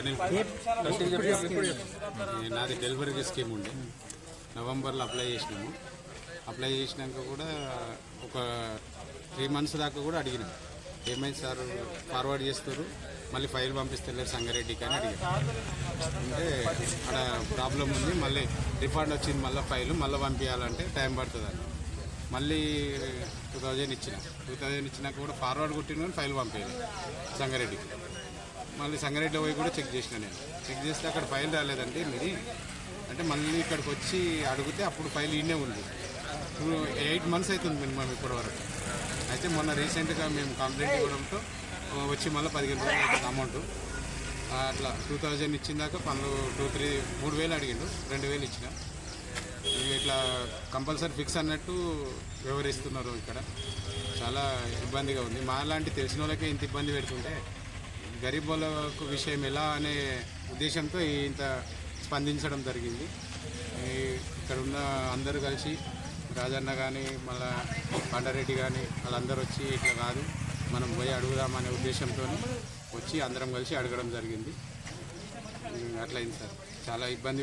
అనిల్ నాది delivery scheme ఉండే. నవంబర్లో అప్లై చేసినాము. అప్లై చేసినాక కూడా ఒక త్రీ మంత్స్ దాకా కూడా అడిగినాం. ఏమైంది సార్ ఫార్వర్డ్ చేస్తారు? మళ్ళీ ఫైల్ పంపిస్తలేరు సంగారెడ్డికి అని అడిగారు. అంటే అక్కడ ప్రాబ్లం ఉంది మళ్ళీ రిఫండ్ వచ్చింది మళ్ళీ ఫైల్ మళ్ళీ పంపించాలంటే టైం పడుతుంది మళ్ళీ టూ థౌజండ్ ఇచ్చిన. టూ థౌజండ్ ఇచ్చినాక కూడా ఫార్వర్డ్ కొట్టిన ఫైల్ పంపించాలి సంగారెడ్డికి. మళ్ళీ సంగారెడ్డిలో పోయి కూడా చెక్ చేసిన నేను. చెక్ చేస్తే అక్కడ ఫైల్ రాలేదండి మీది. అంటే మళ్ళీ ఇక్కడికి వచ్చి అడిగితే అప్పుడు ఫైల్ ఈయనే ఉంది. ఇప్పుడు ఎయిట్ మంత్స్ అవుతుంది మినిమం ఇప్పటి వరకు అయితే మొన్న రీసెంట్గా మేము కంప్లైంట్ ఇవ్వడంతో వచ్చి మళ్ళీ పదిహేను రోజులు అవుతుంది అమౌంట్. అట్లా టూ థౌజండ్ ఇచ్చిన దాకా పనులు టూ త్రీ మూడు వేలు అడిగిండు. రెండు వేలు ఇచ్చిన. ఇట్లా కంపల్సరీ ఫిక్స్ అన్నట్టు వివరిస్తున్నారు ఇక్కడ. చాలా ఇబ్బందిగా ఉంది. మా లాంటి తెలిసిన వాళ్ళకే ఇంత ఇబ్బంది పెడుతుంటే గరీబ్ వాళ్ళకు విషయం ఎలా అనే ఉద్దేశంతో ఇంత స్పందించడం జరిగింది. ఇక్కడ ఉన్న అందరూ కలిసి రాజన్న కానీ మళ్ళా పండారెడ్డి కానీ వాళ్ళందరూ వచ్చి ఇట్లా కాదు మనం పోయి అడుగుదామనే ఉద్దేశంతో వచ్చి అందరం కలిసి అడగడం జరిగింది. అట్లయింది సార్. చాలా ఇబ్బంది